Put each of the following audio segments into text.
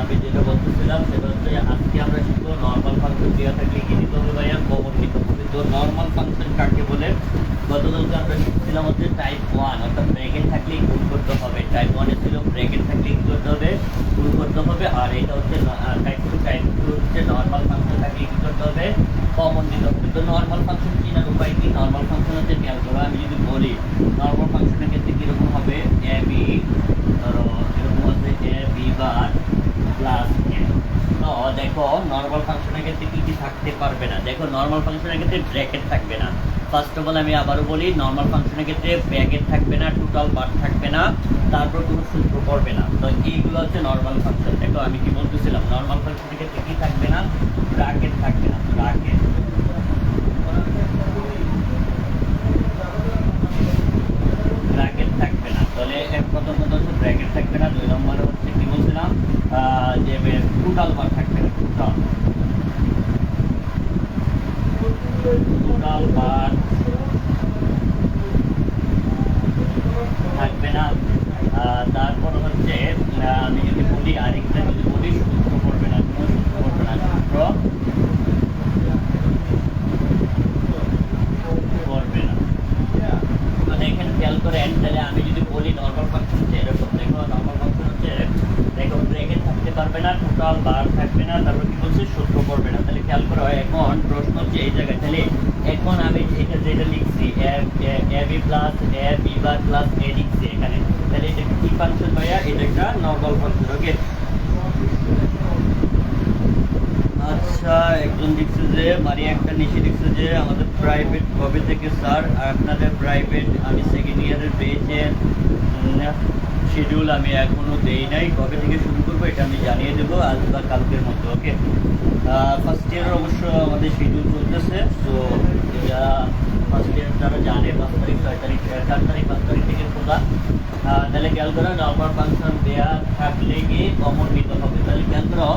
আমি যেটা বলতেছিলাম সেটা হচ্ছে আজকে আমরা শিখব নর্মাল ফাংশন দেওয়া থাকলে কি দিতে হবে ভাইয়া? কমন নিতে হবে। তো নর্মাল ফাংশন কাকে বলে? গতকালকে আমরা শিখছিলাম হচ্ছে টাইপ ওয়ান অর্থাৎ ব্র্যাকেট থাকলেই গুণ করতে হবে। টাইপ ওয়ানে ছিল ব্র্যাকেট থাকলে কি করতে হবে, গুণ করতে হবে, আর এটা হচ্ছে টাইপ টু টাইপ টু হচ্ছে নর্মাল ফাংশন থাকলে কি করতে হবে? কমন দিতে হবে। তো নর্মাল ফাংশন চিনার উপায় কি? নর্মাল ফাংশন হচ্ছে খেয়াল আমি যদি বলি নর্মাল ফাংশনের ক্ষেত্রে কীরকম হবে এ বি ধরো এরকম আছে এ বি বার প্লাস এ তো দেখো নর্মাল ফাংশনের ক্ষেত্রে কি কি থাকতে পারবে না। দেখো নর্মাল ফাংশনের ক্ষেত্রে ব্র্যাকেট থাকবে না। ফার্স্ট অফ অল আমি আবারও বলি নর্মাল ফাংশনের ক্ষেত্রে ব্র্যাকেট থাকবে না টোটাল বার থাকবে না, তারপর কোনো সূত্র পড়বে না। তো এইগুলো হচ্ছে নর্মাল ফাংশন দেখো, আমি কি বলতেছিলাম নর্মাল ফাংশনের ক্ষেত্রে কি থাকবে না? ব্র্যাকেট থাকবে না। ব্র্যাকেট থাকবে না তাহলে এক প্রথম কথা হচ্ছে ব্র্যাকেট থাকবে না দুই নম্বরে হচ্ছে কি বলছিলাম আহ, যে টোটাল বার থাকবে না টোটাল টোটাল বার থাকবে না আহ, তারপর হচ্ছে আহ, আমি যদি বলি আরেকটা যদি বলি সূত্র পড়বে না কোনো সূত্র পড়বে না সূত্র পড়বে না তো দেখেন খেয়াল করেন তাহলে আমি যদি বলি নর্মাল ফাংশন হচ্ছে এরকম দেখো নর্মাল ফাংশন হচ্ছে দেখো ব্রেকেট থাকতে পারবে না টোটাল বার থাকবে না তারপর কি বলছে সূত্র পড়বে না তাহলে খেয়াল করো এখন প্রশ্ন হচ্ছে এই জায়গায় তাহলে এখন আমি এটা যেটা লিখছি A B plus A B bar plus A লিখছি এখানে তাহলে এটা ফাংশন ভাইয়া, এটা একটা ফাংশন ওকে আচ্ছা একজন লিখছে যে মারিয়া একটা নিচে লিখছে যে, আমাদের প্রাইভেট কবে থেকে স্যার আপনাদের প্রাইভেট আমি সেকেন্ড ইয়ারের পেয়েছে। শিডিউল আমি এখনও দেই নাই। কবে থেকে শুরু করব এটা আমি জানিয়ে দেবো আজ বা কালকের মধ্যে ওকে ফার্স্ট ইয়ার অবশ্য আমাদের শিডিউল চলতেছে তো এটা ফার্স্ট ইয়ার যারা জানে, পাঁচ তারিখ, ছয় তারিখ চার তারিখ, পাঁচ তারিখ থেকে খোলা। তাহলে খেয়াল করো নর্মাল ফাংশন দেওয়া থাকলে গিয়ে কমন নিতে হবে? তাহলে খেয়াল করো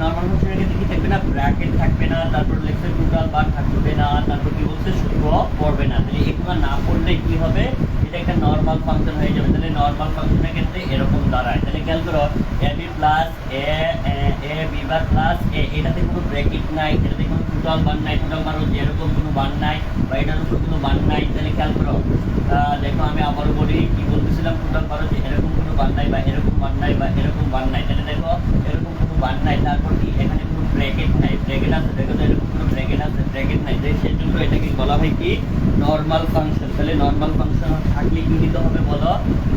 নর্মাল ফাংশনের ক্ষেত্রে কি থাকবে না? ব্র্যাকেট থাকবে না, তারপর লেখছে টোটাল বার থাকবে না, তারপর কি বলছে? সূত্র পড়বে না। তাহলে এগুলো না পড়লে কি হবে? এটা একটা নর্মাল ফাংশন হয়ে যাবে। তাহলে নর্মাল ফাংশনের ক্ষেত্রে এরকম দাঁড়ায়। তাহলে খেয়াল করো A B plus A A B bar plus A এটাতে কোনো ব্র্যাকেট নাই এটাতে টোটাল বার নাই টোটাল হচ্ছে এরকম কোনো বার নাই বা এটার উপর কোনো বার নাই, তাহলে খেয়াল করো দেখো আমি আবারও বলি, কি বলতেছিলাম টোটাল বার হচ্ছে এরকম কোনো বার নাই বা এরকম বার নাই বা এরকম বার নাই, তাহলে দেখো, এরকম কোনো বার নাই, তারপর কি, এখানে কোনো ব্র্যাকেট নাই ব্র্যাকেট আছে, দেখো তো এরকম কোনো ব্র্যাকেট আছে ব্র্যাকেট নাই তাই সেজন্য এটাকে বলা হয় কি নর্মাল ফাংশন তাহলে নর্মাল ফাংশন থাকলে কি নিতে হবে বলো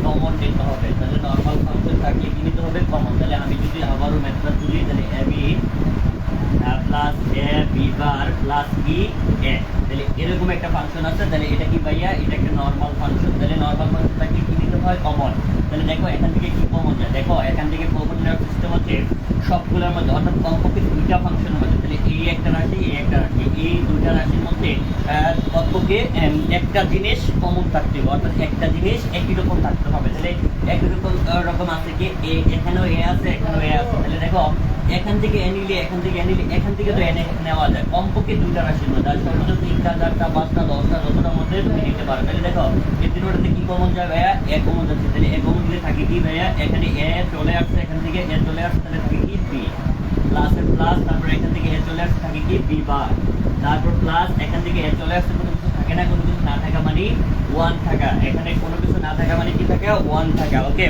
কমন নিতে হবে, তাহলে নর্মাল ফাংশন থাকলে কি নিতে হবে কমন তাহলে আমি যদি আবারও ম্যাথটা তুলি, তাহলে A B plus A B bar plus E A তাহলে এরকম একটা ফাংশন আছে তাহলে এটা কি ভাইয়া এটা একটা নর্মাল ফাংশন তাহলে নর্মাল ফাংশন থাকলে কি নিতে হয় কমন তাহলে দেখো এখান থেকে কি কমন যায়? দেখো এখান থেকে কমন নেওয়ার সিস্টেম হচ্ছে সবগুলোর মধ্যে, অর্থাৎ কমপক্ষে দুইটা ফাংশনের মধ্যে তাহলে এই একটা রাশি, এই একটা রাশি। এই দুইটা রাশির মধ্যে কমপক্ষে একটা জিনিস কমন থাকতে হবে। অর্থাৎ একটা জিনিস একই রকম থাকতে হবে। তাহলে একই রকম রকম আছে কি? এখানেও এ আছে, এখানেও এ আছে। তাহলে দেখো, এখান থেকে এ নিলে, এখান থেকে এ নিলে, এখান থেকে তো এনে নেওয়া যায়। কমপক্ষে দুইটা রাশির মধ্যে। আর সর্বোচ্চ তিনটা, চারটা, পাঁচটা, দশটা যতটার মধ্যে তুমি নিতে পারো। তাহলে দেখো, এই তিনটাতে কি কমন যায় ভাইয়া? এ কমন যাচ্ছে তাহলে এ কমন দিলে থাকে কি ভাইয়া? এখানে এ চলে আসছে, এখান থেকে এ চলে আসছে, তাহলে থাকে কি বি প্লাসের প্লাস তারপর এখান থেকে এ চলে আসছে, থাকে কি বি বার তারপর প্লাস এখান থেকে এ চলে আসছে, কোনো কিছু থাকে না, কোনো কিছু না থাকা মানে ওয়ান থাকা। এখানে কোনো কিছু না থাকা মানে কি থাকে? ওয়ান থাকা ওকে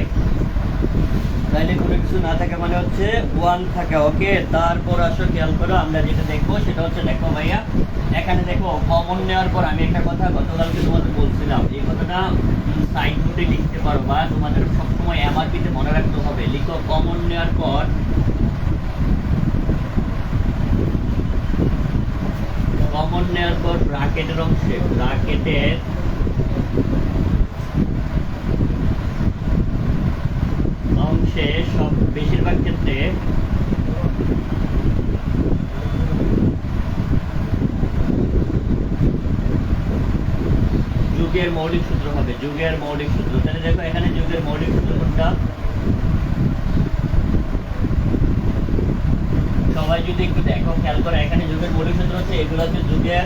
তাহলে কোনো কিছু না থাকে মানে হচ্ছে ওয়ান থাকে ওকে তারপর আসো, খেয়াল করো, আমরা যেটা দেখব সেটা হচ্ছে দেখো ভাইয়া, এখানে দেখো কমন নেওয়ার পর আমি একটা কথা গতকালকে তোমাদের বলছিলাম, এই কথাটা সাইড নোটে লিখতে পারো বা তোমাদের সবসময় এমআরপিতে মনে রাখতে হবে। লিখো কমন নেওয়ার পর কমন নেওয়ার পর ব্রাকেটের অংশে ব্রাকেটের অংশে সব বেশিরভাগ ক্ষেত্রে যুগের মৌলিক সূত্র হবে, যুগের মৌলিক সূত্র। তাহলে দেখো, এখানে যুগের মৌলিক সূত্র কোনটা? সবাই যদি একটু দেখো, খেয়াল করো, এখানে যুগের মৌলিক সূত্র হচ্ছে, এগুলো হচ্ছে যুগের,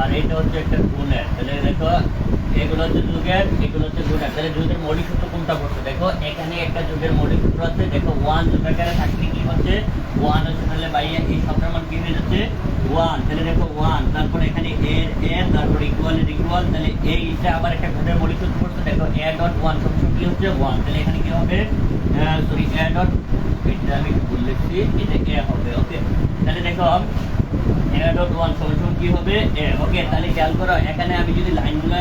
আর এটা হচ্ছে একটা গুণের। তাহলে দেখো এগুলো হচ্ছে যুগের, এগুলো হচ্ছে গুণের তাহলে যুগের মৌলিক সূত্র কোনটা পড়ছে দেখো, এখানে একটা যুগের মৌলিক সূত্র আছে। দেখো ওয়ান যুগাকারে থাকলে কি হচ্ছে? ওয়ান হচ্ছে তাহলে বাইরে এই সবটার মান কি হয়ে যাচ্ছে? ওয়ান তাহলে দেখো ওয়ান তারপরে এখানে এর এর, তারপরে ইকুয়াল এর ইকুয়াল তাহলে এইটা আবার একটা গুণের মৌলিক সূত্র পড়ছে দেখো এ ডট ওয়ান সবসময় কি হচ্ছে? ওয়ান তাহলে এখানে কি হবে? সরি এ ডট এটা আমি ভুল লিখছি। এটা এ হবে ওকে তাহলে দেখো এ ডট ওয়ান সমান কি হবে? ওকে তাহলে খেয়াল করো, এখানে আমি যদি লাইনগুলো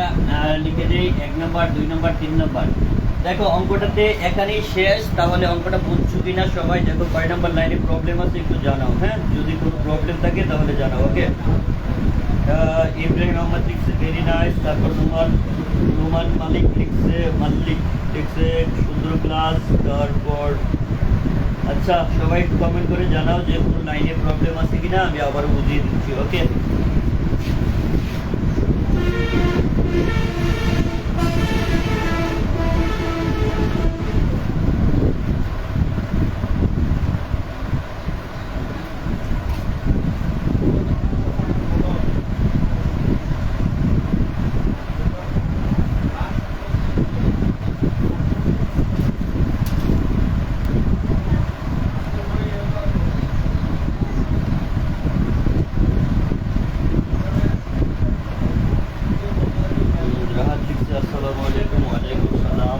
লিখে দিই, এক নম্বর, দুই নম্বর, তিন নম্বর। দেখো, অঙ্কটাতে এখানেই শেষ, তাহলে অঙ্কটা বুঝছ কিনা সবাই দেখো কয় নম্বর লাইনে প্রবলেম আছে, একটু জানাও হ্যাঁ? যদি কোনো প্রবলেম থাকে, তাহলে জানাও ওকে ইব্রাহিম আহমদ লিখছে ভেরি নাইস তারপর তোমার রুমান মালিক লিখছে, মাল্লিক লিখছে, সুন্দর ক্লাস তারপর আচ্ছা সবাই একটু কমেন্ট করে জানাও যে কোনো লাইনে প্রবলেম আছে কিনা, আমি আবারও বুঝিয়ে দিচ্ছি ওকে রাহাত লিখছে আসসালামু আলাইকুম ওয়ালাইকুম সালাম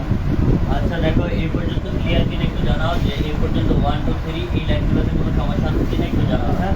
আচ্ছা দেখো এই পর্যন্ত ক্লিয়ার কিনা একটু জানাও যে এই পর্যন্ত ওয়ান টু থ্রি এই লাইনগুলোতে কোনো সমস্যা হচ্ছে কিনা একটু জানাও হ্যাঁ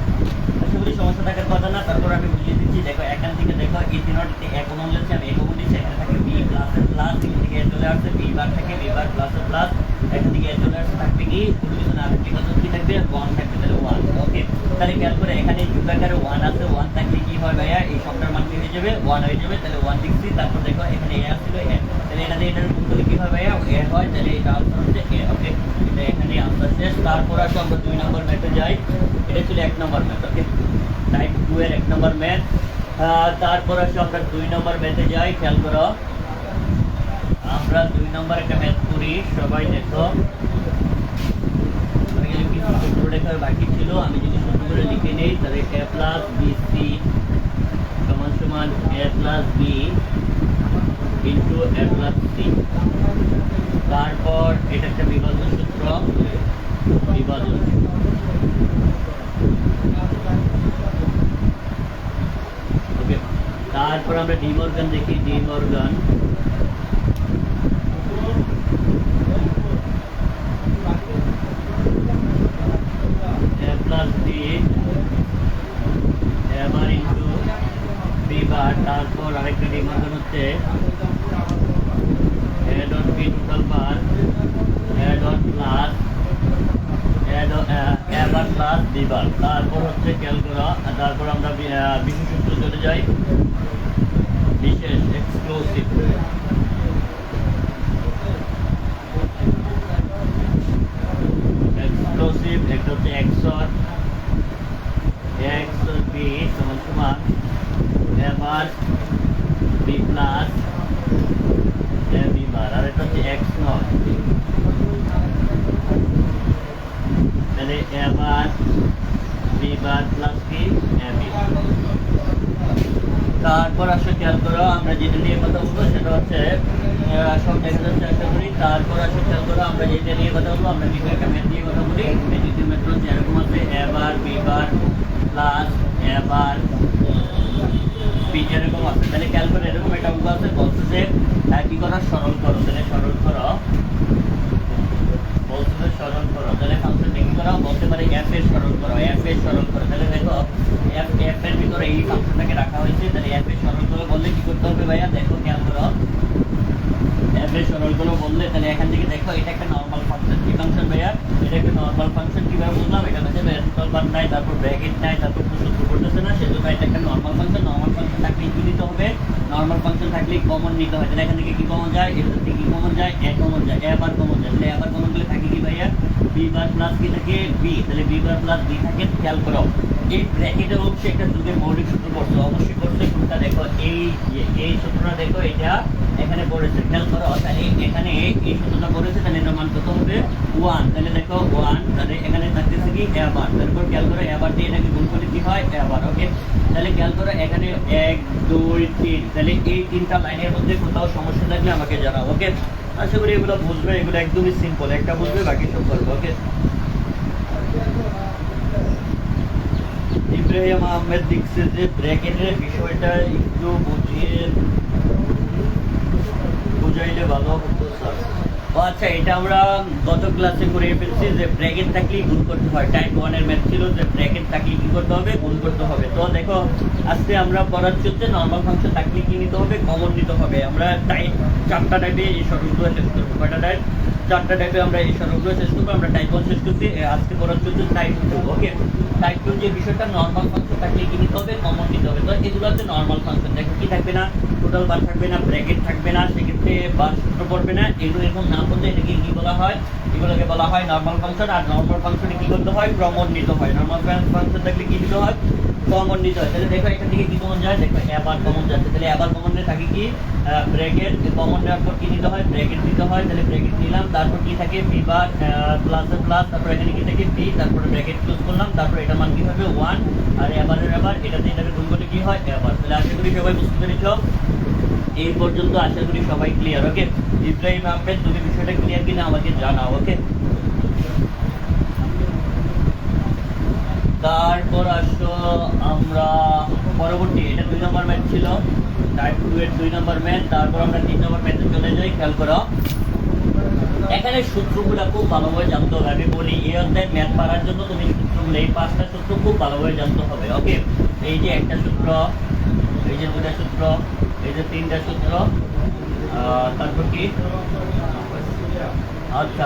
আশা করি সমস্যা থাকার কথা না তারপর আমি বুঝিয়ে দিচ্ছি দেখো এখান থেকে দেখো এই তিনটি এক কমন লেগেছে আমি এক কমন দিচ্ছি এখানে থাকে বি প্লাসের প্লাস এখান থেকে এ চলে আসছে বি বার থাকে বি বার প্লাসের প্লাস এখান থেকে এ চলে আসছে থাকবে কি কোনো কিছু না থাকলে কত কি থাকবে ওয়ান থাকবে তাহলে ওয়ান ওকে তাহলে খেয়াল করে এখানে যুগাকারে ওয়ান আছে ওয়ান থাকলে কি হয় ভাইয়া এই সবটার মান কি হয়ে যাবে ওয়ান হয়ে যাবে তাহলে ওয়ান লিখছি তারপর দেখো এখানে এ আসছিল এ তাহলে এটাতে এটার গুণ করলে কি হয় ভাইয়া এ হয় তাহলে এটা আনসার হচ্ছে এ ওকে এটা এখানে আনসার শেষ তারপর আসো আমরা দুই নম্বর ম্যাথে যাই এটা ছিল এক নম্বর ম্যাথ ওকে টাইপ টু এর এক নম্বর ম্যাথ তারপর আসো আমরা দুই নম্বর ম্যাথে যাই খেয়াল করো আমরা দুই নম্বর একটা ম্যাথ করি সবাই দেখো আমি যদি কিছু সূত্র লেখার বাকি ছিল আমি যদি সূত্র করে লিখে নেই তাহলে এ প্লাস বি সি সমান সমান A plus B into A plus C তারপর এটা একটা বিভাজন সূত্র। বিভাজন। তারপর আমরা ডি মর্গান দেখি De Morgan a plus b A bar into B bar তারপর আরেকটা ডিমান্ড হচ্ছে A dot B total bar A dot plus A bar plus B bar তারপর হচ্ছে খেয়াল করা আর তারপর আমরা বি- আহ, বিশেষ সূত্র চলে যাই বিশেষ এক্সক্লুসিভ এক্সপ্লোসিভ একটা হচ্ছে এক্সর এক্সর বি সমান সমান A bar B plus A B bar আর এটা হচ্ছে এক্স নট তাহলে এবার বি বার প্লাস কি এ বি তারপর আসো খেয়াল করো আমরা যেটা নিয়ে কথা বলব সেটা হচ্ছে আহ, সব দেখা যাচ্ছে করি। তারপর আসো খেয়াল করো, আমরা যেটা নিয়ে কথা বলব, আমরা বিভিন্ন একটা ম্যাথ নিয়ে কথা বলি। ম্যাথিক ম্যাথ হচ্ছে এরকম আছে এবার বি প্লাস এবার এরকম আছে। তাহলে খেয়াল করে, এরকম একটা অঙ্ক আছে, বলছে যে কি করা, সরল করো। তাহলে সরল করো। বলছে যে, সরল করো। তাহলে ফাংশনটা কি করা বলতে পারে এফ এর সরল করো এফ এর সরল করো। তাহলে দেখো এফ এফ এর ভিতরে এই ফাংশনটাকে রাখা হয়েছে। তাহলে এফ এর সরল করো বললে কি করতে হবে ভাইয়া? দেখো, খেয়াল করো। থেকে দেখো, এটা একটা নর্মাল ফাংশন কি ফাংশন ভাইয়া? এটা একটা নর্মাল ফাংশন বুঝলাম এটা হচ্ছে তারপর ব্র্যাকেট নাই, তারপর করতেছে না, সেজন্য এটা একটা নর্মাল ফাংশন নর্মাল ফাংশন থাকলে নিতে হবে? নর্মাল ফাংশন থাকলে কমন নিতে হয়। তাহলে এখান থেকে কি কমন যায়? এটা থেকে কি কমন যায়? এ কমন যায়। এ বার কমন যায়। তাহলে এবার কমন গেলে থাকে কি ভাইয়া? বি প্লাস কি থাকে বি তাহলে বি প্লাস বি থাকে খেয়াল করো। এই ব্র্যাকেটের হচ্ছে একটা যুগের মৌলিক সূত্র করছ অবশ্যই করছে কোনটা দেখো, এই এই সূত্রটা দেখো, এটা এখানে পড়েছে, খেয়াল করো, তাহলে এখানে এই সূত্রটা পড়েছে, তাহলে এটার মান কত হবে? ওয়ান তাহলে দেখো ওয়ান তাহলে এখানে থাকতেছে কি এবার তারপর খেয়াল করো এবার দিয়ে এটাকে গুণ করলে কি হয়? এবার ওকে তাহলে খেয়াল করো, এখানে এক, দুই, তিন, তাহলে এই তিনটা লাইনের মধ্যে কোথাও সমস্যা থাকলে আমাকে জানাও ওকে আশা করি এগুলো বুঝবে, এগুলো একদমই সিম্পল একটা বুঝবে, বাকি সব করব ওকে ইব্রাহিম আহমেদ দেখছে যে, ব্র্যাকেটের বিষয়টা একটু বুঝিয়ে বুঝাইলে ভালো হতো স্যার আচ্ছা এটা আমরা গত ক্লাসে করে ফেলছি যে ব্র্যাকেট থাকলেই গুণ করতে হয়। টাইপ ওয়ানের ম্যাথ ছিল যে ব্র্যাকেট থাকলে কি করতে হবে? গুণ করতে হবে। তো দেখো, আজকে আমরা পড়াচ্ছি হচ্ছে নর্মাল ফাংশন থাকলে কি নিতে হবে? কমন নিতে হবে। আমরা টাইপ চারটা টাইপে এই সরলগুলো শেষ করব। কয়টা টাইপ চারটা টাইপে আমরা এই সরলগুলো শেষ করব, আমরা টাইপ ওয়ান শেষ করছি। আজকে পড়াচ্ছি হচ্ছে type two okay type two যে বিষয়টা নর্মাল ফাংশন থাকলে কি নিতে হবে? কমন নিতে হবে। তো এগুলো হচ্ছে নর্মাল ফাংশন দেখো কি থাকবে না? টোটাল বার থাকবে না ব্র্যাকেট থাকবে না, সেক্ষেত্রে বার সূত্র পড়বে না। এগুলো এরকম না বলতে এটাকে কি বলা হয়? এগুলোকে বলা হয় নর্মাল ফাংশন আর নর্মাল ফাংশনে কি করতে হয়? কমন হয়। নর্মাল ফাংশন থাকলে কি নিতে হয়? কমন হয়। তাহলে দেখো, এখান থেকে কি কমন যায়? দেখো এবার কমন যাচ্ছে। তাহলে এবার কমনে থাকে কি? ব্র্যাকেট কমন নেওয়ার পর কি নিতে হয়? ব্র্যাকেট দিতে হয়। তাহলে ব্র্যাকেট নিলাম। তারপর কি থাকে? বি বার প্লাস প্লাস তারপর এখানে কি থাকে? বি তারপরে ব্র্যাকেট ক্লোজ করলাম। তারপর এটা মান কি হবে? ওয়ান আর এবারের এবার এটাতে এটাকে গুণ করলে কি হয়? এবার তাহলে আশা করি সবাই বুঝতে পেরেছ। এই পর্যন্ত আশা করি সবাই ক্লিয়ার ওকে ইব্রাহিম আহমেদ, তুমি বিষয়টা ক্লিয়ার কিনা আমাকে জানাও ওকে তারপর আসো আমরা পরবর্তী, এটা দুই নম্বর ম্যাচ ছিল। টাইপ টু এর দুই নম্বর ম্যাচ তারপর আমরা তিন নম্বর ম্যাচে চলে যাই, খেয়াল করো। এখানে সূত্রগুলো খুব ভালোভাবে জানতে হবে, আমি বলি এই অধ্যায় ম্যাথ পারার জন্য তুমি সূত্রগুলো এই পাঁচটা সূত্র খুব ভালোভাবে জানতে হবে ওকে এই যে একটা সূত্র এই যে দুটা সূত্র এই যে তিনটা সূত্র তারপর কি? আচ্ছা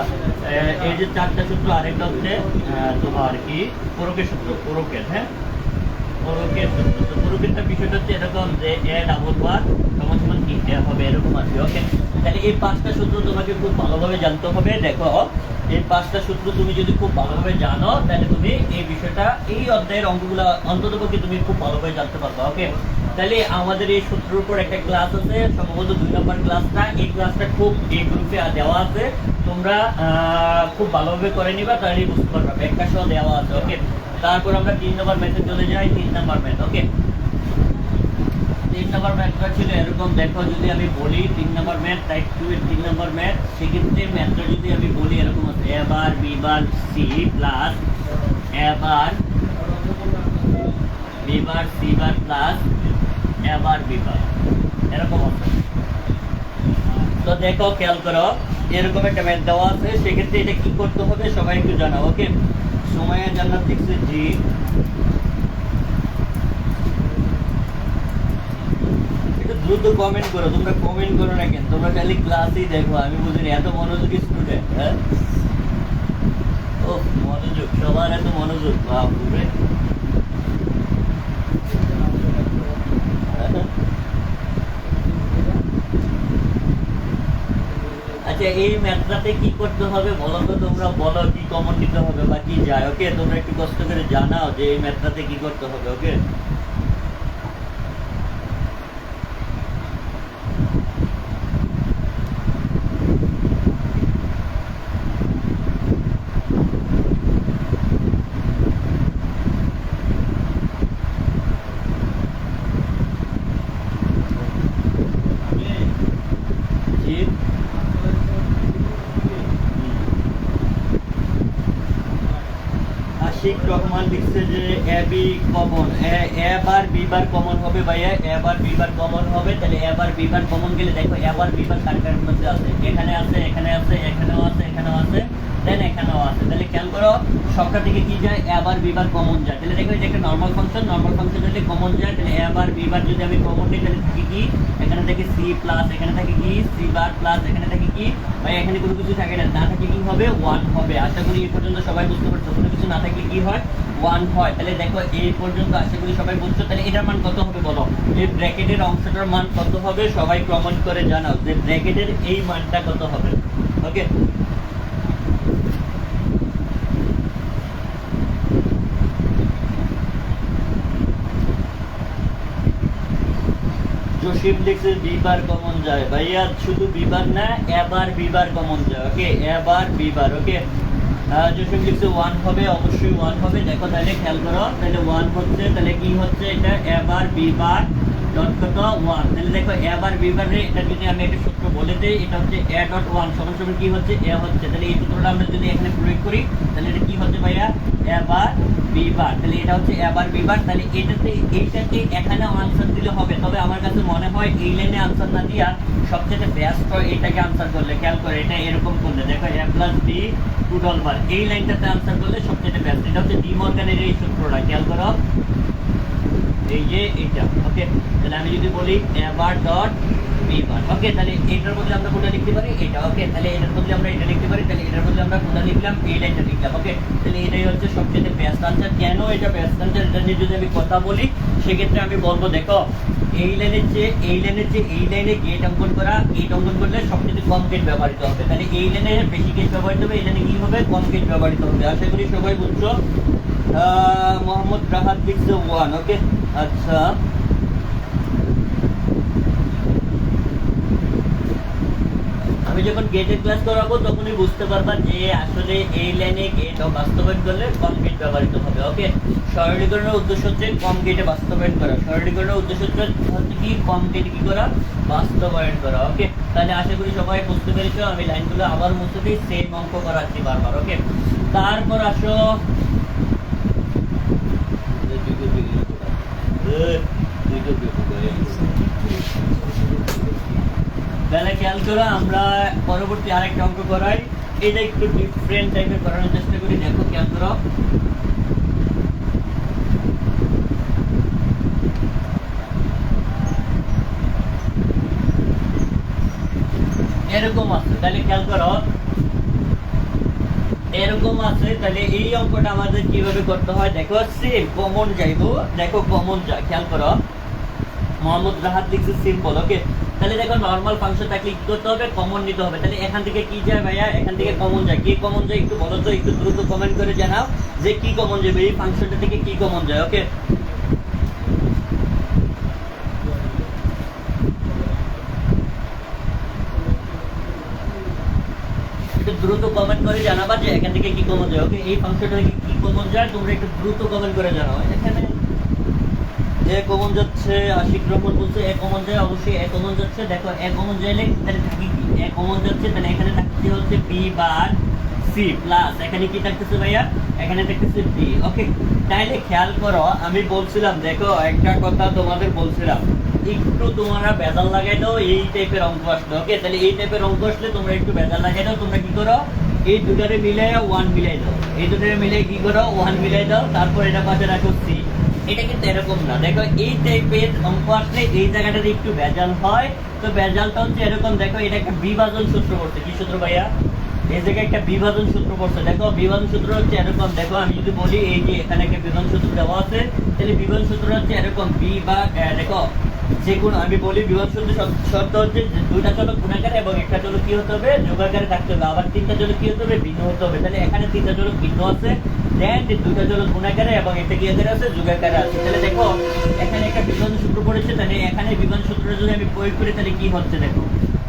এই যে চারটা সূত্র, আরেকটা হচ্ছে তোমার কি? পরকের সূত্র, পরকের হ্যাঁ? পাঁচটা সূত্র তোমাকে খুব ভালোভাবে জানতে হবে। দেখো, এই পাঁচটা সূত্র তুমি যদি খুব ভালোভাবে জানো, তাহলে তুমি এই বিষয়টা, এই অধ্যায়ের অঙ্কগুলো অন্তত তুমি খুব ভালোভাবে জানতে পারবে ওকে তাহলে আমাদের এই সূত্রের উপর একটা ক্লাস আছে, সম্ভবত দুই নম্বর ক্লাসটা এই ক্লাসটা খুব এই গ্রুপে দেওয়া আছে। তোমরা খুব ভালোভাবে করে নিবা তাহলে বুঝতে পারবে। একটা সহ দেওয়া আছে ওকে তারপর আমরা তিন নম্বর ম্যাথে চলে যাই, তিন নম্বর ম্যাথ ওকে তিন নম্বর ম্যাথটা ছিল এরকম, দেখো যদি আমি বলি তিন নম্বর ম্যাথ টাইপ টু এর তিন নম্বর ম্যাথ সেক্ষেত্রে ম্যাথটা যদি আমি বলি এরকম আছে A bar B bar C plus A bar B bar C bar plus A bar এরকম তো দেখো, খেয়াল করো, এরকম একটা ম্যাথ দেওয়া আছে। সেক্ষেত্রে এটা কি করতে হবে সবাই একটু জানাও ওকে সময়ের লিখছে জি দ্রুত কমেন্ট করো, তোমরা কমেন্ট করো না কেন? তোমরা খালি ক্লাসেই দেখো, আমি বুঝিনি এত মনোযোগী স্টুডেন্ট হ্যাঁ? ও মনোযোগ, সবার এত মনোযোগ আচ্ছা এই ম্যাথটাতে কি করতে হবে বলো তো? তোমরা বলো কি কমন দিতে হবে বা কি যায়? ওকে তোমরা একটু কষ্ট করে জানাও যে এই ম্যাথটাতে কি করতে হবে ওকে জি আশিক রহমান লিখছে যে A B common. A bar B bar common হবে ভাইয়া এ বার বি বার কমন হবে, তাহলে এ বার বি বার কমন গেলে দেখো এ বার বি বার কার কার মধ্যে আছে? এখানে আছে এখানে আছে, এখানেও আছে এখানেও আছে দেন এখানেও আছে। তাহলে খেয়াল করো, সংখ্যা থেকে কি যায়? এ বার বি বার কমন যায়। তাহলে দেখো এটা একটা নর্মাল ফাংশন নর্মাল ফাংশন যদি কমন যায়। তাহলে এ বার বি বার যদি আমি কমন নিই, তাহলে থাকে কি? এখানে থাকে সি প্লাস এখানে থাকে কি? সি বার প্লাস এখানে থাকে কি? ভাই এখানে কোনো কিছু থাকে না। না থাকে কি হবে? ওয়ান হবে। আশা করি এই পর্যন্ত সবাই বুঝতে পারছ। কোনো কিছু না থাকলে কি হয়? ওয়ান হয়, তাহলে দেখো এই পর্যন্ত আশা করি সবাই বুঝছ, তাহলে এটার মান কত হবে বলো? এই ব্র্যাকেটের অংশটার মান কত হবে সবাই কমেন্ট করে জানাও, যে ব্র্যাকেটের এই মানটা কত হবে ওকে কমন যায়। ভাইয়া, শুধু বিবার না, এবার বিবার কমন যায় ওকে এবার বিবার ওকে জসিম কিছু ওয়ান হবে, অবশ্যই ওয়ান হবে। দেখো, তাহলে খেয়াল করো, তাহলে ওয়ান হচ্ছে, তাহলে কি হচ্ছে, এটা এবার বিবার ডট কত ওয়ান তাহলে দেখো এবার বিবারে এটা যদি আমি একটা সূত্র বলে দিই, এটা হচ্ছে এ ডট ওয়ান সমান সমান কি হচ্ছে? এ হচ্ছে। তাহলে এই সূত্রটা আমরা যদি এখানে প্রয়োগ করি, তাহলে এটা কি হচ্ছে ভাইয়া? এবার বিবার তাহলে এটা হচ্ছে এবার বিবার তাহলে এটাতে এইটাকে এখানে আনসার দিলে হবে। তবে আমার কাছে মনে হয় এই লাইনে আনসার না দিয়া সবচেয়ে হয় এটাকে আনসার করলে। খেয়াল করে, এটা এরকম করলে। দেখো এ প্লাস বি টু ডলবার এই লাইনটাতে আনসার করলে সবচেয়ে বেস্ট এটা হচ্ছে ডি মর্গানের এই সূত্রটা। খেয়াল করো। এই যে এইটা ওকে তাহলে আমি যদি বলি এবার ডট বি বার ওকে তাহলে এটার বদলে আমরা কোনটা লিখতে পারি? এটা ওকে তাহলে এটার বদলে আমরা এটা লিখতে পারি, তাহলে এটার বদলে আমরা কোনটা লিখলাম? এই লাইনটা লিখলাম ওকে তাহলে এটাই হচ্ছে সবচেয়ে বেস্ট আনসার কেন এটা বেস্ট আনসার এটা নিয়ে যদি আমি কথা বলি, সেক্ষেত্রে আমি বলব, দেখো, এই লাইনের চেয়ে, এই লাইনের চেয়ে এই লাইনে গেট অঙ্কন করা গেট অঙ্কন করলে সবচেয়ে কম গেট ব্যবহৃত হবে। তাহলে এই লাইনে বেশি গেট ব্যবহৃত হবে, এই লাইনে কি হবে? কম গেট ব্যবহৃত হবে। আশা করি সবাই বুঝছ? মোহাম্মদ রাহাত লিখছে ওয়ান ওকে আচ্ছা। আমি যখন গেটের ক্লাস করাবো, তখনই বুঝতে পারবা যে আসলে এই লাইনে গেট বাস্তবায়ন করলে কম গেট ব্যবহৃত হবে ওকে সরলীকরণের উদ্দেশ্য হচ্ছে কম গেটে বাস্তবায়ন করা। সরলীকরণের উদ্দেশ্য হচ্ছে কি? কম গেটে কি করা? বাস্তবায়ন করা ওকে তাহলে আশা করি সবাই বুঝতে পেরেছ, আমি লাইনগুলো আবার মুছে দিই সেম অঙ্ক করাচ্ছি বারবার ওকে তারপর আসো তাহলে খেয়াল করো, আমরা পরবর্তী আরেকটা অঙ্ক করাই। এটা একটু ডিফারেন্ট টাইপের করানোর চেষ্টা করি, দেখো খেয়াল করো। এরকম আছে, তাহলে খেয়াল করো। এরকম আছে, তাহলে এই অঙ্কটা আমাদের কীভাবে করতে হয়? দেখো সেম কমন যাইবো। দেখো কমন যা, খেয়াল করো। মোহাম্মদ রাহাত লিখছে সিম্পল ওকে তাহলে দেখো নর্মাল ফাংশন থাকলে কি করতে হবে? কমন নিতে হবে। তাহলে এখান থেকে কি যায় ভাইয়া? এখান থেকে কমন যায়। কি কমন যায় একটু বলো তো, একটু দ্রুত কমেন্ট করে জানাও যে কি কমন যাবে? এই ফাংশনটা থেকে কি কমন যায় ওকে একটু দ্রুত কমেন্ট করে জানাবা যে এখান থেকে কি কমন যায় ওকে, এই ফাংশনটা থেকে কি কমন যায়? তোমরা একটু দ্রুত কমেন্ট করে জানাও। এখানে এ কমন যাচ্ছে, আশিক রহমান বলছে এ কমন যায়, অবশ্যই এ কমন যাচ্ছে। দেখো এ কমন যাইলে তাহলে থাকি কি? এ কমন যাচ্ছে, তাহলে এখানে থাকছে হচ্ছে বি বার সি প্লাস এখানে কি থাকতেছে ভাইয়া? এখানে থাকতেছে বি ওকে তাহলে খেয়াল করো, আমি বলছিলাম, দেখো, একটা কথা তোমাদের বলছিলাম। একটু তোমরা বেজাল লাগাই দাও, এই টাইপের অঙ্ক আসলে ওকে তাহলে এই টাইপের অঙ্ক আসলে তোমরা একটু বেজাল লাগাই দাও, তোমরা কি করো, এই দুটারে মিলাই ওয়ান মিলাই দাও। এই দুটারে মিলাই কি করো ওয়ান মিলাই দাও, তারপর এটা পাশে রাখো সি এটা কিন্তু এরকম না। দেখো, এই টাইপের অঙ্ক আসলে এই জায়গাটাতে একটু ভেজাল হয়। তো ভেজালটা হচ্ছে এরকম, দেখো, এটা একটা বিভাজন সূত্র পড়ছে। কি সূত্র ভাইয়া? এই জায়গায় একটা বিভাজন সূত্র পড়ছে। দেখো, বিভাজন সূত্র হচ্ছে এরকম। দেখো, আমি যদি বলি, এই যে এখানে একটা বিভাজন সূত্র দেওয়া আছে, তাহলে বিভাজন সূত্র হচ্ছে এরকম বি বা দেখো যে আমি বলি সূত্র শর্ত- শর্ত হচ্ছে দুইটা চলো গুণাকারে এবং একটা চলো কি হতে হবে? যোগাকারে থাকতে হবে। আবার তিনটা চলো কি হতে হবে? ভিন্ন হতে হবে। তাহলে এখানে তিনটা চলো ভিন্ন আছে। দেন দুইটা চলো গুণাকারে এবং একটা কি আকারে আছে, যোগাকারে আছে। তাহলে দেখো, এখানে একটা বিভাজন সূত্র পড়েছে। তাহলে এখানে বিভাজন সূত্র যদি আমি প্রয়োগ করি, তাহলে কি হচ্ছে দেখো?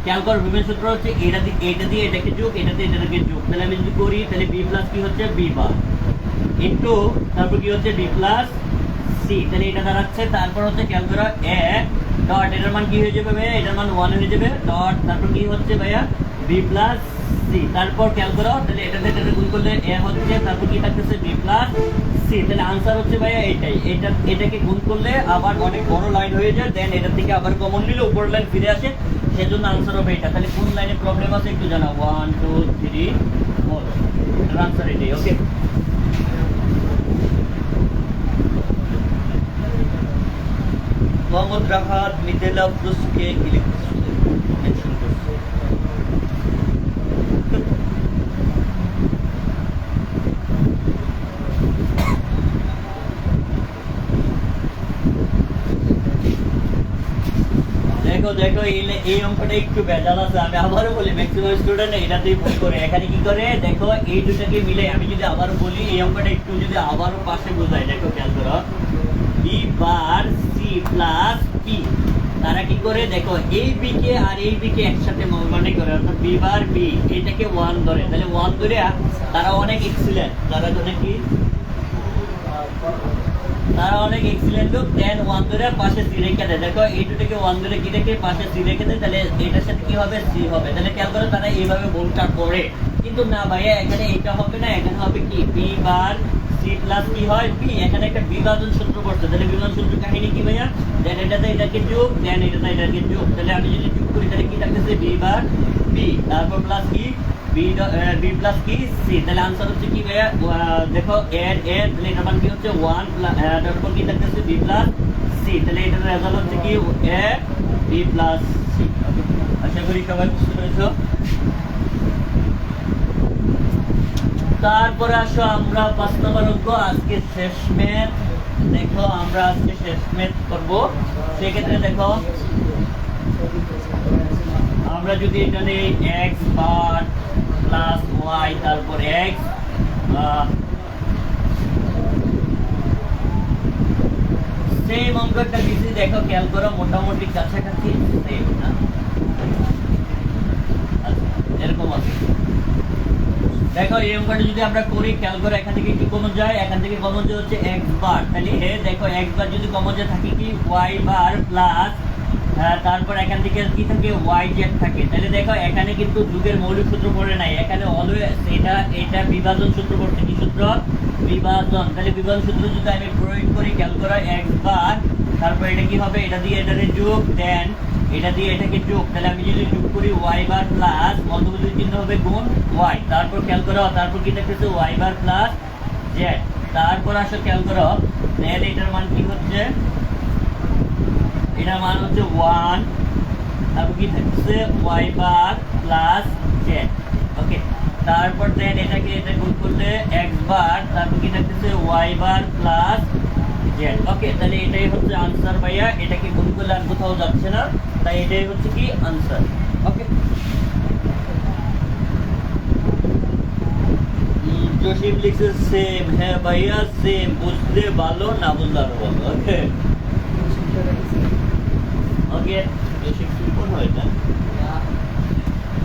খেয়াল করো বিভাজন সূত্র হচ্ছে এটা দিয়ে এটা দিয়ে এটাকে যোগ এটাতে এটাকে যোগ। তাহলে আমি যদি করি, তাহলে বি প্লাস কি হচ্ছে? বি বার ইন্টু তারপর কি হচ্ছে? বি প্লাস সি, তাহলে এটা দাঁড়াচ্ছে তারপর হচ্ছে খেয়াল করো, এ, ডট, এটার মান কি হয়ে যাবে ভাইয়া? এটার মান ওয়ান হয়ে যাবে, ডট, তারপর কি হচ্ছে ভাইয়া? বি প্লাস সি তারপর খেয়াল করো, তাহলে এটাতে এটাতে গুণ করলে এ হচ্ছে, তারপর কি থাকতেছে? বি প্লাস সি তাহলে আনসার হচ্ছে ভাইয়া এটাই এটা, এটাকে গুণ করলে আবার অনেক বড় লাইন হয়ে যায় দেন এটা থেকে আবার কমন নিলে উপর লাইন ফিরে আসে, সেজন্য আনসার হবে এটা তাহলে কোন লাইনে প্রবলেম আছে একটু জানাও। One two three four answer এটাই ওকে মোহাম্মদ রাহাত প্লুসকে ক্লিক মেনশন দেখো দেখো, এই অঙ্কটা একটু ভেজাল আছে, আমি আবারও বলি ম্যাক্সিমাম স্টুডেন্ট এটাতেই ভুল করে। এখানে কি করে? দেখো, এই দুটাকে মিলে আমি যদি আবারও বলি, এই অঙ্কটা একটু যদি আবারও পাশে বোঝাই দেখো, খেয়াল করো। বি বার প্লাস পি তারা কি করে? দেখো এই বি কে আর এই বি কে একসাথে মানে করে, অর্থাৎ বি বার বি এটাকে ওয়ান ধরে। তাহলে ওয়ান ধরে তারা অনেক এক্সিলেন্ট তারা জন্য কি? তারা অনেক এক্সিলেন্ট লোক। দেন ওয়ান ধরে পাশে সি রেখে দেয়। দেখো এই দুটোকে ওয়ান ধরে কি রেখে পাশে সি রেখে দেয়, তাহলে এটার সাথে কি হবে? সি হবে। তাহলে খেয়াল করো, তারা এইভাবে ভুলটা করে। কিন্তু না ভাইয়া, এখানে এটা হবে না, এখানে হবে কি? বি বার সি প্লাস কি হয় বি এখানে একটা বিভাজন সূত্র পড়ছে। তাহলে বিভাজন সূত্র কাহিনী কি ভাইয়া? দেন এটাতে এটাকে যোগ, দেন এটাতে এটাকে যোগ। তাহলে আমি যদি যোগ করি, তাহলে কি থাকতেছে? বি বার বি তারপর প্লাস কি? বি প্লাস কি? সি তাহলে আনসার হচ্ছে কি ভাইয়া? দেখো এর এর তাহলে এটার মান কি হচ্ছে? ওয়ান তারপর কি থাকতেছে? বি প্লাস সি তাহলে এটার রেজাল্ট হচ্ছে কি? এ বি প্লাস সি আশা করি সবাই বুঝতে পেরেছ। তারপরে আসো আমরা অঙ্ক, আজকে শেষ ম্যাথ। দেখো, আমরা আজকে শেষ ম্যাথ করব। সেক্ষেত্রে দেখো, আমরা যদি এটা নেই এক্স বার প্লাস ওয়াই তারপর এক্স সেম অঙ্কটা দিছি দেখো, খেয়াল করো, মোটামুটি কাছাকাছি সেম না আচ্ছা, এরকম আছে দেখো, এই অঙ্কটা যদি আমরা করি, খেয়াল করে, এখান থেকে কি কমন যায়? এখান থেকে কমন যায় হচ্ছে এক্স বার তাহলে এ দেখো এক্স বার যদি কমন যায়, থাকে কি? ওয়াই বার প্লাস তারপর এখান থেকে কি থাকে? ওয়াই জেড থাকে। তাহলে দেখো, এখানে কিন্তু যুগের মৌলিক সূত্র পড়ে নাই। এখানে অলওয়েজ এটা এটা বিভাজন সূত্র পড়ছে। কি সূত্র? বিভাজন। তাহলে বিভাজন সূত্র যদি আমি প্রয়োগ করি, খেয়াল করো এক্স বার তারপর এটা কি হবে? এটা দিয়ে এটারে যোগ দেন এটা দিয়ে এটাকে যোগ। তাহলে আমি যদি যোগ করি ওয়াই বার প্লাস মধ্যবর্তী চিহ্ন হবে গুণ ওয়াই তারপর খেয়াল করো, তারপর কি থাকতেছে ওয়াই বার প্লাস জেড তারপর আসো খেয়াল করো দেন এটার মান কি হচ্ছে? এটার মান হচ্ছে ওয়ান তারপর কি থাকতেছে? Y bar plus Z okay তারপর দেন এটাকে এটা গুণ করলে এক্স বার তারপর কি থাকতেছে? ওয়াই বার প্লাস ওকে তাহলে এটাই হচ্ছে আনসার ভাইয়া। এটা কি গুণ করলে আর কোথাও যাচ্ছে না? তাই এটাই হচ্ছে কি আনসার ওকে জসিম লিখছে সেম হ্যাঁ ভাইয়া সেম বুঝলে ভালো না বুঝলে আরও ভালো ওকে ওকে জসিম কি কোন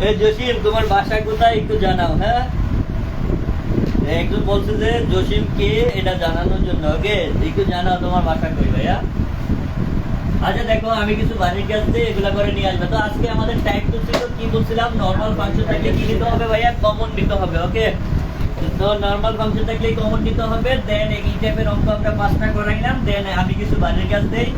এই জসিম তোমার বাসা কোথায় একটু জানাও হ্যাঁ? একজন বলছে যে জসিম কে এটা জানানোর জন্য। ওকে, একটু জানাও তোমার বাসা কই ভাইয়া? আচ্ছা দেখো, আমি কিছু বাড়ির কাছ দিয়ে এগুলা করে নিয়ে আসবে। তো আজকে আমাদের টাইপ টু ছিল, কি বলছিলাম? নর্মাল ফাংশন থাকলে কি নিতে হবে ভাইয়া? কমন নিতে হবে, ওকে? তো নর্মাল ফাংশন থাকলে কমন নিতে হবে দেন এই টাইপের অঙ্ক আমরা পাঁচটা করাইলাম দেন আমি কিছু বাড়ির কাছ দেই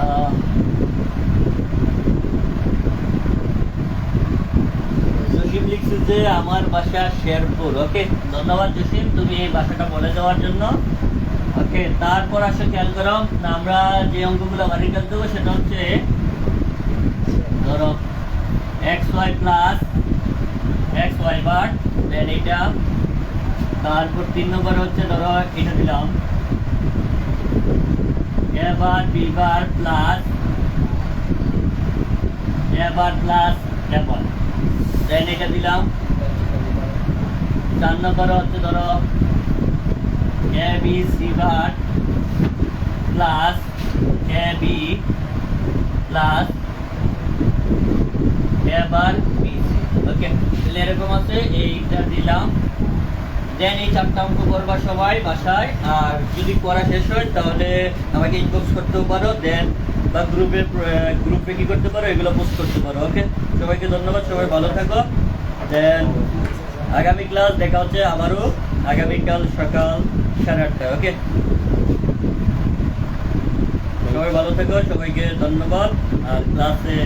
আহ, জসিম লিখছে যে আমার বাসা শেরপুর। ওকে, ধন্যবাদ জসিম, তুমি এই বাসাটা বলে দেওয়ার জন্য। ওকে, তারপর আসো, খেয়াল করো। আমরা যে অঙ্কগুলো বাড়ির কাজ দেবো সেটা হচ্ছে, ধরো X Y plus X Y bar then এটা। তারপর তিন নম্বর হচ্ছে, ধরো, এটা দিলাম। A A bar B bar plus A bar plus A bar then এটা দিলাম। চার নম্বর হচ্ছে ধরো A B C bar plus A B plus A bar B C okay তাহলে এরকম আছে, এইটা দিলাম। দেন এই চারটা অঙ্ক করবা সবাই বাসায়, আর যদি করা শেষ হয়, তাহলে আমাকে ইনবক্স করতেও পারো দেন বা গ্রুপে গ্রুপে কি করতে পারো, এগুলো পোস্ট করতে পারো ওকে সবাইকে ধন্যবাদ, সবাই ভালো থাকো। দেন আগামী ক্লাস দেখা হচ্ছে আবারও আগামীকাল সকাল সাড়ে আটটায় ওকে সবাই ভালো থেকো, সবাইকে ধন্যবাদ। আর ক্লাসে